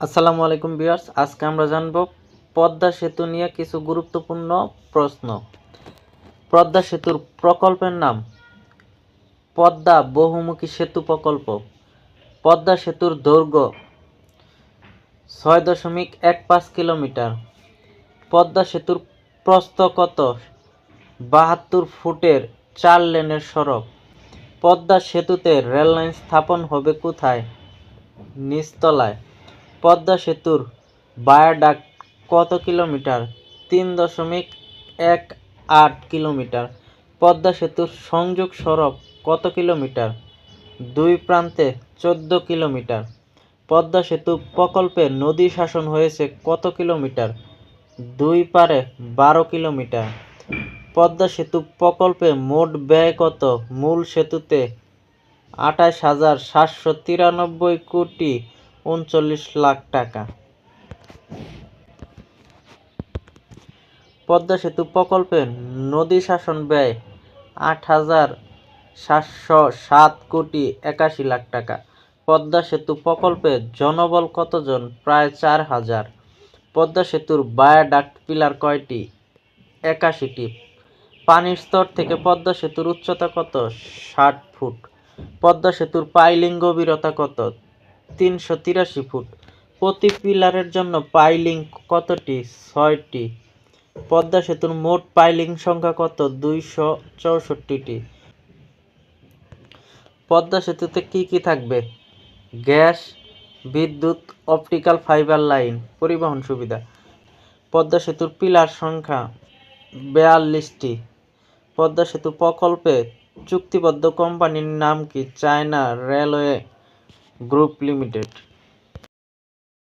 আসসালামু আলাইকুম ভিউয়ার্স, আজকে আমরা জানব পদ্মা সেতু নিয়ে কিছু গুরুত্বপূর্ণ প্রশ্ন। পদ্মা সেতুর প্রকল্পের নাম, পদ্মা বহুমুখী সেতু প্রকল্প। পদ্মা সেতুর দৈর্ঘ্য ছয় দশমিক এক পাঁচ কিলোমিটার। পদ্মা সেতুর প্রস্থ কত? বাহাত্তর ফুটের চার লেনের সড়ক। পদ্মা সেতুতে রেললাইন স্থাপন হবে কোথায়? নিচতলায়। পদ্মা সেতুর ভায়াডাক্ট কত কিলোমিটার? তিন দশমিক এক আট কিলোমিটার। পদ্মা সেতুর সংযোগ সড়ক কত কিলোমিটার? দুই প্রান্তে চোদ্দ কিলোমিটার। পদ্মা সেতু প্রকল্পে নদী শাসন হয়েছে কত কিলোমিটার? দুই পারে বারো কিলোমিটার। পদ্মা সেতু প্রকল্পে মোট ব্যয় কত? মূল সেতুতে আঠাশ হাজার সাতশো তিরানব্বই কোটি উনচল্লিশ লাখ টাকা। পদ্মা সেতু প্রকল্পে নদী শাসন ব্যয় আট হাজার সাতশো সাত কোটি একাশি লাখ টাকা। পদ্মা সেতু প্রকল্পে জনবল কতজন? প্রায় চার হাজার। পদ্মা সেতুর বায়াডাক্ট পিলার কয়টি? একাশিটি। পানির স্তর থেকে পদ্মা সেতুর উচ্চতা কত? ষাট ফুট। পদ্মা সেতুর পাইলিং গভীরতা কত? তিনশো তিরাশি ফুট। প্রতি পিলারের জন্য পাইলিং কতটি? ছয়টি। পদ্মা সেতুর মোট পাইলিং সংখ্যা কত? দুইশো চৌষট্টিটি। পদ্মা সেতুতে কি কি থাকবে? গ্যাস, বিদ্যুৎ, অপটিক্যাল ফাইবার লাইন, পরিবহন সুবিধা। পদ্মা সেতুর পিলার সংখ্যা বেয়াল্লিশটি। পদ্মা সেতু প্রকল্পে চুক্তিবদ্ধ কোম্পানির নাম কি? China railway group limited.